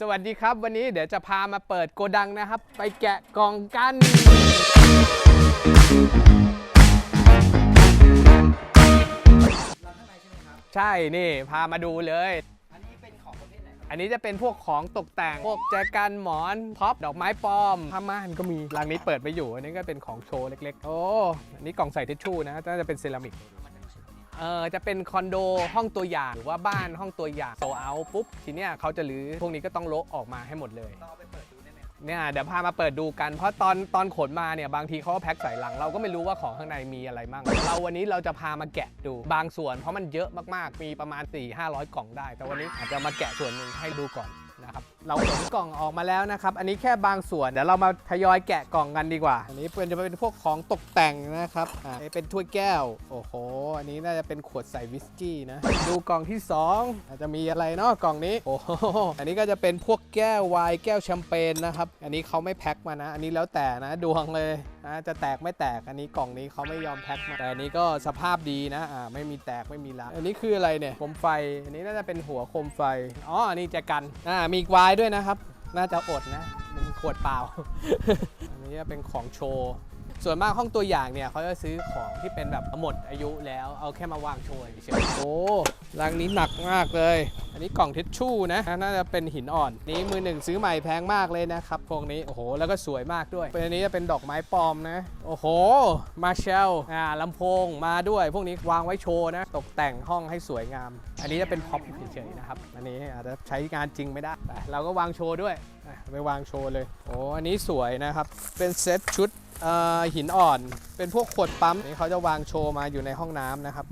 สวัสดีครับวันนี้เดี๋ยวจะพามาเปิดโกดังนะครับ ไปแกะกล่องกันร้านข้างในใช่ไหมครับ ใช่นี่พามาดูเลย อันนี้เป็นของประเภทไหนครับอันนี้จะเป็นพวกของตกแต่ง พวกแจกันหมอนพ็อปดอกไม้ปลอมผ้าม่านก็มีรังนี้เปิดไปอยู่ อันนี้ก็เป็นของโชว์เล็ก ๆ โอ้อันนี้กล่องใส่ทิชชู่นะน่าจะเป็นเซรามิก เออจะเป็นคอนโดห้องตัวอย่างหรือว่าบ้านห้องตัวอย่างโซเอาปุ๊บทีเนี้ยเขาจะรื้อพวกนี้ก็ต้องโละออกมาให้หมดเลยเราเอาไปเปิดดูได้ไหมเนี่ยเดี๋ยวพามาเปิดดูกัน เพราะตอนตอนขนมาเนี่ยบางทีเขาก็แพ็คใส่ลัง เราก็ไม่รู้ว่าของข้างในมีอะไรมั่งเราวันนี้เราจะพามาแกะดูบางส่วนเพราะมันเยอะมากๆมีประมาณ 4 500 กล่องได้ แต่วันนี้อาจจะมาแกะส่วนหนึ่งให้ดูก่อน เราขนกล่องออกมาแล้วนะครับ อันนี้แค่บางส่วน เดี๋ยวเรามาทยอยแกะกล่องกันดีกว่า อันนี้เป็นจะเป็นพวกของตกแต่งนะครับอ่าเป็นถ้วยแก้ว โอ้โห อันนี้น่าจะเป็นขวดใส่วิสกี้นะ ดูกล่องที่สองอาจจะมีอะไรเนาะกล่องนี้ โอ้โห อันนี้ก็จะเป็นพวกแก้วไวน์แก้วแชมเปญนะครับ อันนี้เขาไม่แพ็คมานะ อันนี้แล้วแต่นะดวงเลย นะจะแตกไม่แตกอันนี้กล่องนี้เขาไม่ยอมแพ็คมาแต่อันนี้ก็สภาพดีนะอ่าไม่มีแตกไม่มีรักอันนี้คืออะไรเนี่ยโคมไฟ อันนี้น่าจะเป็นหัวโคมไฟอ๋ออันนี้แจกันอ่ามีไวน์ด้วยนะครับ น่าจะอดนะเป็นขวดเปล่า อันนี้จะเป็นของโชว์ส่วนมากห้องตัวอย่างเนี่ยเขาจะซื้อของที่เป็นแบบหมดอายุแล้วเอาแค่มาวางโชว์เฉยโอ้รังนี้หนักมากเลย นี้กล่องทิชชู่นะน่าจะเป็นหินอ่อน นี้มือหนึ่งซื้อใหม่แพงมากเลยนะครับพวกนี้โอ้โหแล้วก็สวยมากด้วยเป็นอันนี้จะเป็นดอกไม้ปลอมนะ โอ้โห มาเชลอ่าลำโพงมาด้วย พวกนี้วางไว้โชว์นะ ตกแต่งห้องให้สวยงาม อันนี้จะเป็นพ็อปเฉยๆนะครับ อันนี้อาจจะใช้งานจริงไม่ได้ เราก็วางโชว์ด้วยไปวางโชว์เลย โอ้อันนี้สวยนะครับ เป็นเซตชุดหินอ่อน เป็นพวกขวดปั๊มนี่เขาจะวางโชว์มาอยู่ในห้องน้ำนะครับ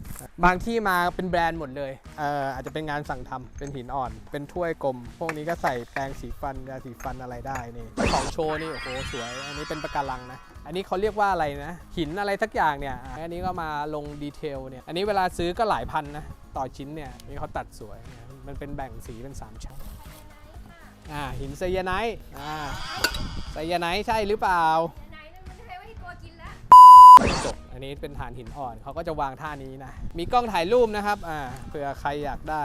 บางที่มาเป็นแบรนด์หมดเลยเอออาจจะเป็นงานสั่งทำเป็นหินอ่อน เป็นถ้วยกลม พวกนี้ก็ใส่แปรงสีฟันยาสีฟันอะไรได้นี่ของโชว์นี่โอ้โหสวย อันนี้เป็นปะการังนะ อันนี้เขาเรียกว่าอะไรนะ หินอะไรสักอย่างเนี่ย อันนี้ก็มาลงดีเทลเนี่ย อันนี้เวลาซื้อก็หลายพันนะ ต่อชิ้นเนี่ยนี่เขาตัดสวย มันเป็นแบ่งสีเป็นสามชั้นอ่าหินไซยาไนท์อ่าไซยาไนท์ใช่หรือเปล่า อันนี้เป็นฐานหินอ่อนเขาก็จะวางท่านี้นะ มีกล้องถ่ายรูปนะครับอ่าเผื่อใครอยากได้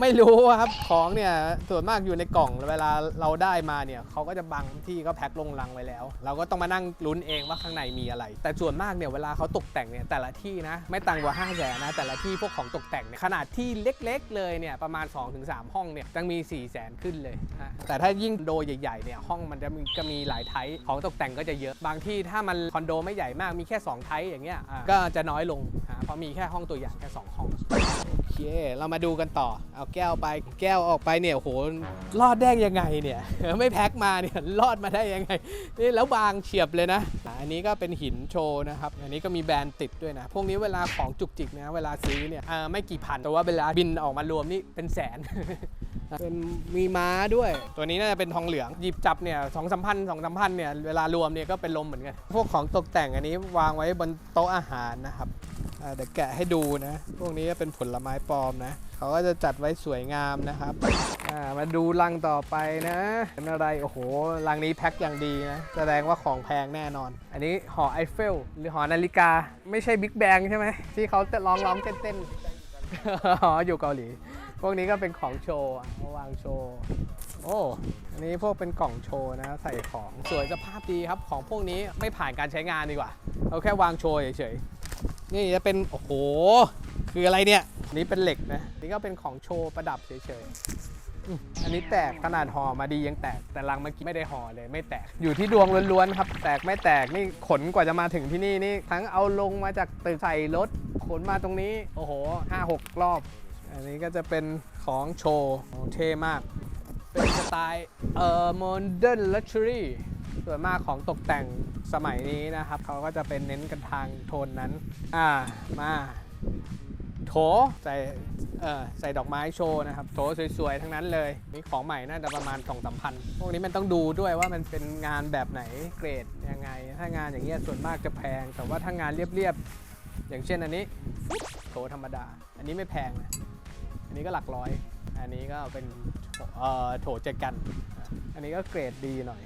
ไม่รู้ครับของเนี่ยส่วนมากอยู่ในกล่องเวลาเราได้มาเนี่ยเขาก็จะบังที่ก็แพ็คลงลังไว้แล้ว เราก็ต้องมานั่งลุ้นเองว่าข้างในมีอะไร แต่ส่วนมากเนี่ยเวลาเขาตกแต่งเนี่ยแต่ละที่นะไม่ต่างกว่า5้าแสนนะแต่ละที่พวกของตกแต่งเนี่ยขนาดที่เล็กๆ เลยเนี่ยประมาณ 2-3 ห้องเนี่ยยังมี 4 0 0แสนขึ้นเลยฮะแต่ถ้ายิ่งโดใหญ่ๆเนี่ยห้องมันจะมีก็มีหลายไทป์ของตกแต่งก็จะเยอะบางที่ถ้ามันคอนโดไม่ใหญ่มากมีแค่2ไทป์อย่างเงี้ยก็จะน้อยลงอะเพราะมีแค่ห้องตัวอย่างแค่2ห้อง เค เรามาดูกันต่อ เอาแก้วไป แก้วออกไปเนี่ยโห รอดได้ยังไงเนี่ย ไม่แพ็คมาเนี่ย รอดมาได้ยังไง นี่แล้วบางเฉียบเลยนะ อันนี้ก็เป็นหินโชว์นะครับ อันนี้ก็มีแบรนด์ติดด้วยนะ พวกนี้เวลาของจุกจิกนะ เวลาซื้อเนี่ยไม่กี่พัน แต่ว่าเวลาบินออกมารวมนี่เป็นแสน เป็นมีม้าด้วย ตัวนี้น่าจะเป็นทองเหลือง หยิบจับเนี่ยสองสามพันสองสามพันเนี่ย เวลารวมเนี่ยก็เป็นลมเหมือนกัน พวกของตกแต่งอันนี้วางไว้บนโต๊ะอาหารนะครับ เดี๋ยวแกะให้ดูนะ พวกนี้ก็เป็นผลไม้ปลอมนะ เขาก็จะจัดไว้สวยงามนะครับมาดูลังต่อไปนะเป็นอะไร โอ้โห ลังนี้แพ็คอย่างดีนะ แสดงว่าของแพงแน่นอน อันนี้หอไอเฟล หรือหอนาฬิกา ไม่ใช่บิ๊กแบงใช่ไหม ที่เขาจะร้องร้องเต้นเต้นๆอ๋อยู่เกาหลี พวกนี้ก็เป็นของโชว์อะวางโชว์ โอ้อันนี้พวกเป็นกล่องโชว์นะใส่ของสวยสภาพดีครับ ของพวกนี้ไม่ผ่านการใช้งานดีกว่า เอาแค่วางโชว์เฉยๆ นี่จะเป็น โอ้โห คืออะไรเนี่ยนนี้เป็นเหล็กนะ นี่ก็เป็นของโชว์ประดับเฉยๆ อันนี้แตกขนาดห่อมาดียังแตก แต่ลังเมื่อกี้ไม่ได้ห่อเลยไม่แตก อยู่ที่ดวงล้วนๆครับ แตกไม่แตกนี่ขนกว่าจะมาถึงที่นี่นี่ทั้งเอาลงมาจากตึกใส่รถขนมาตรงนี้ โอ้โหห้าหกรอบ อันนี้ก็จะเป็นของโชว์เท่มาก เป็นสไตล์เอ่อ modern luxury ส่วนมากของตกแต่งสมัยนี้นะครับ เขาก็จะเป็นเน้นกันทางโทนนั้น อ่ามาโถใส่เออใส่ดอกไม้โชว์นะครับ โถสวยๆ ทั้งนั้นเลยนี่ของใหม่น่าจะประมาณ2 3 0 0พันพวกนี้มันต้องดูด้วยว่ามันเป็นงานแบบไหนเกรดยังไง ถ้างานอย่างเงี้ยส่วนมากจะแพง แต่ว่าถ้างานเรียบๆ อย่างเช่นอันนี้ โถธรรมดา อันนี้ไม่แพงนะอันนี้ก็หลักร้อย อันนี้ก็เป็นโถเจกัน อันนี้ก็เกรดดีหน่อย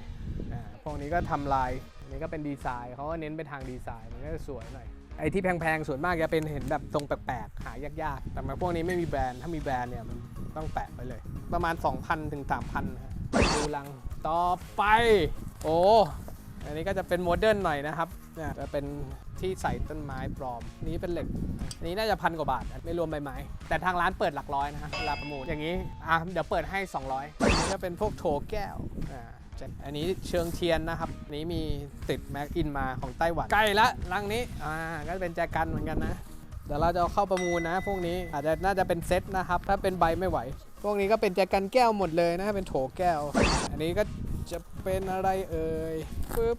วกนี้ก็ทำลายอันนี้ก็เป็นดีไซน์เขาก็เน้นไปทางดีไซน์มันก็จะสวยหน่อยไอ้ที่แพงๆส่วนมากจะเป็นเห็นแบบทรงแปลกๆหายากๆ แต่มาพวกนี้ไม่มีแบรนด์ถ้ามีแบรนด์เนี่ยมันต้องแปะไปเลย ประมาณ 2,000ถึง3,000นะดูลังต่อไป โอ้อันนี้ก็จะเป็นโมเดิร์นหน่อยนะครับเนี่ยจะเป็นที่ใส่ต้นไม้ปลอม นี้เป็นเหล็กอันนี้น่าจะพันกว่าบาท ไม่รวมใบไม้ แต่ทางร้านเปิดหลักร้อยนะฮะเวลาประมูลอย่างนี้อะเดี๋ยวเปิดให้ 200อันนี้ก็เป็นพวกโถแก้วอ่า อันนี้เชิงเทียนนะครับนี้มีติดแม็กอินมาของไต้หวันใกล้ละรังนี้อ่าก็เป็นแจกันเหมือนกันนะเดี๋ยวเราจะเอาเข้าประมูลนะ พวกนี้อาจจะน่าจะเป็นเซตนะครับ ถ้าเป็นใบไม่ไหว พวกนี้ก็เป็นแจกันแก้วหมดเลยนะเป็นโถแก้ว อันนี้ก็จะเป็นอะไรเอ่ยปึ๊บ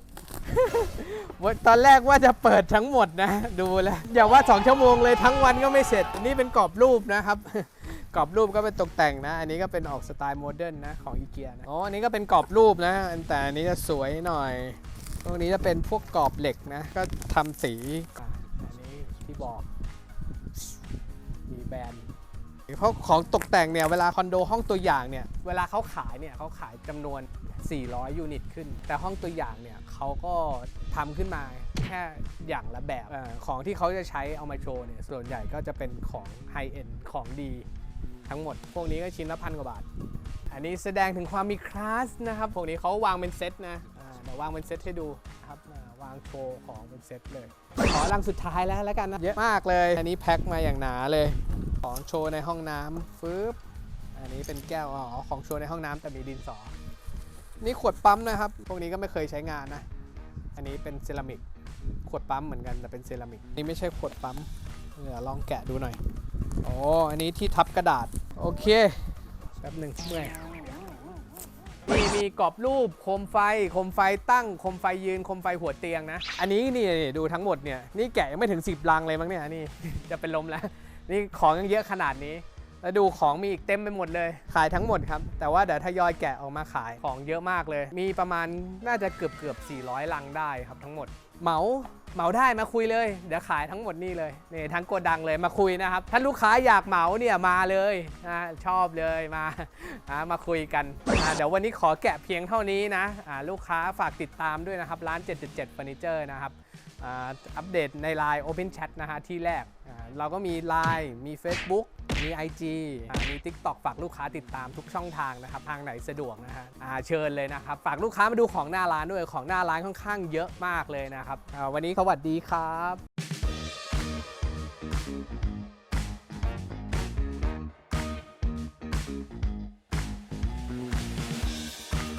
ตอนแรกว่าจะเปิดทั้งหมดนะ ดูแล้วอย่าว่า 2 ชั่วโมงเลยทั้งวันก็ไม่เสร็จนนี้เป็นกรอบรูปนะครับ กรอบรูปก็เป็นตกแต่งนะ อันนี้ก็เป็นออกสไตล์โมเดิร์นนะของอีเกียนะอ๋ออันนี้ก็เป็นกรอบรูปนะ แต่อันนี้จะสวยหน่อย ตรงนี้จะเป็นพวกกรอบเหล็กนะ ก็ทำสีอันนี้ที่บอกมีแบรนด์เพราะของตกแต่งเนี่ยเวลาคอนโดห้องตัวอย่างเนี่ยเวลาเขาขายเนี่ยเขาขายจำนวน 400 ยูนิตขึ้น แต่ห้องตัวอย่างเนี่ยเขาก็ทำขึ้นมาแค่อย่างละแบบอของที่เขาจะใช้เอามาโชว์เนี่ยส่วนใหญ่ก็จะเป็นของไฮเอ็นของดี ทั้งหมด พวกนี้ก็ชิ้นละพันกว่าบาท อันนี้แสดงถึงความมีคลาสนะครับ พวกนี้เขาวางเป็นเซตนะอ่าเดี๋ยววางเป็นเซตให้ดูครับวางโชว์ของเป็นเซตเลย ขอลังสุดท้ายแล้วแล้วกันนะเยอะมากเลย อันนี้แพ็คมาอย่างหนาเลย ของโชว์ในห้องน้ำฟึบอันนี้เป็นแก้วอ๋อของโชว์ในห้องน้ำแต่มีดินสอ นี่ขวดปั๊มนะครับ พวกนี้ก็ไม่เคยใช้งานนะ อันนี้เป็นเซรามิก ขวดปั๊มเหมือนกันแต่เป็นเซรามิก นี่ไม่ใช่ขวดปั๊มเดี๋ยวลองแกะดูหน่อย อ๋อ อันนี้ที่ทับกระดาษ โอเค แป๊บหนึ่งเมื่อยมีมีกรอบรูปโคมไฟ โคมไฟตั้ง โคมไฟยืน โคมไฟหัวเตียงนะ อันนี้นี่ดูทั้งหมดเนี่ย นี่แกะยังไม่ถึง 10ลังเลยมั้งเนี่ย นี่ จะเป็นลมแล้ว นี่ของยังเยอะขนาดนี้ แล้วดูของมีอีกเต็มไปหมดเลย ขายทั้งหมดครับ แต่ว่าเดี๋ยวทยอยแกะออกมาขาย ของเยอะมากเลย มีประมาณน่าจะเกือบเกือบ400 ลังได้ครับทั้งหมด เหมา เหมาได้มาคุยเลย เดี๋ยวขายทั้งหมดนี่เลยนี่ทั้งโกดังเลยมาคุยนะครับ ถ้าลูกค้าอยากเหมาเนี่ยมาเลยนะชอบเลยมามาคุยกัน เดี๋ยววันนี้ขอแกะเพียงเท่านี้นะลูกค้าฝากติดตามด้วยนะครับ ร้าน 777เฟอร์นิเจอร์นะครับอัปเดตใน Line Open Chat นะฮะที่แรก เราก็มี Line มี Facebook มี IG อ่ามี TikTok ฝากลูกค้าติดตามทุกช่องทางนะครับ ทางไหนสะดวกนะฮะอ่าเชิญเลยนะครับ ฝากลูกค้ามาดูของหน้าร้านด้วยของหน้าร้านค่อนข้างเยอะมากเลยนะครับอ่าวันนี้สวัสดีครับ